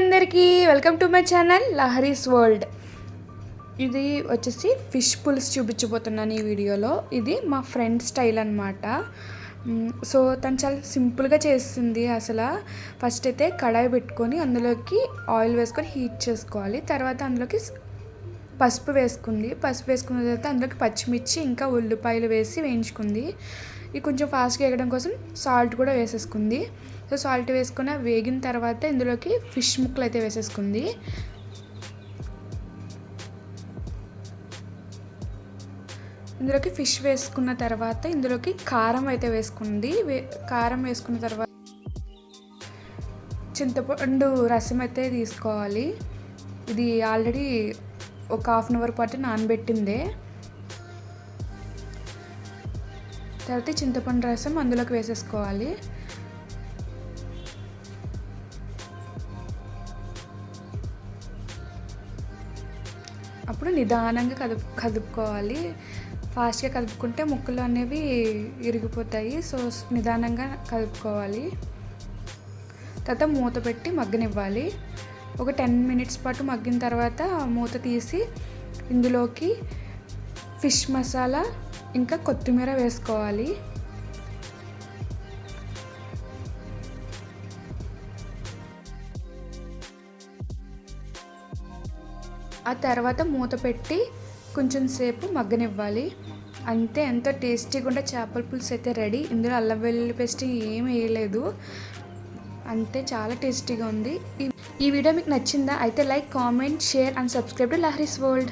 అందరికీ welcome to my channel Lahari's world. ఇది వచ్చేసి ఫిష్ పులుసు చూపించబోతున్నాను ఈ వీడియోలో. ఇది మా ఫ్రెండ్ స్టైల్ అనమాట సో తను చాలా సింపుల్గా చేస్తుంది అసలు. ఫస్ట్ అయితే కడాయి పెట్టుకొని అందులోకి ఆయిల్ వేసుకొని హీట్ చేసుకోవాలి. తర్వాత అందులోకి పసుపు వేసుకుంది. పసుపు వేసుకున్న తర్వాత అందులోకి పచ్చిమిర్చి ఇంకా ఉల్లిపాయలు వేసి వేయించుకుంది. ఇది కొంచెం ఫాస్ట్గా వేయడం కోసం సాల్ట్ కూడా వేసేసుకుంది. సో సాల్ట్ వేసుకుని వేగిన తర్వాత ఇందులోకి ఫిష్ ముక్కలు అయితే వేసేసుకుంది. ఇందులోకి ఫిష్ వేసుకున్న తర్వాత ఇందులోకి కారం అయితే వేసుకుంది. వే- కారం వేసుకున్న తర్వాత చింతపండు రసం అయితే తీసుకోవాలి. ఇది ఆల్రెడీ ఒక హాఫ్ అన్ అవర్ పాటు నానబెట్టిందే. తర్వాత చింతపండు రసం అందులోకి వేసేసుకోవాలి. అప్పుడు నిదానంగా కదుపు కదుపుకోవాలి. ఫాస్ట్గా కదుపుకుంటే ముక్కలు అనేవి ఇరిగిపోతాయి. సో నిదానంగా కదుపుకోవాలి. తర్వాత మూత పెట్టి మగ్గనివ్వాలి. ఒక టెన్ మినిట్స్ పాటు మగ్గిన తర్వాత మూత తీసి ఇందులోకి ఫిష్ మసాలా ఇంకా కొత్తిమీర వేసుకోవాలి. ఆ తర్వాత మూత పెట్టి కొంచెం సేపు మగ్గనివ్వాలి. అంతే ఎంతో టేస్టీగా ఉండే చేపల పులుసు అయితే రెడీ. ఇందులో అల్లం వెల్లుల్లి పేస్ట్ ఏం వేయలేదు. అంతే చాలా టేస్టీగా ఉంది. ఈ- వీడియో మీకు నచ్చిందా? అయితే like comment share and subscribe to Lahari's world.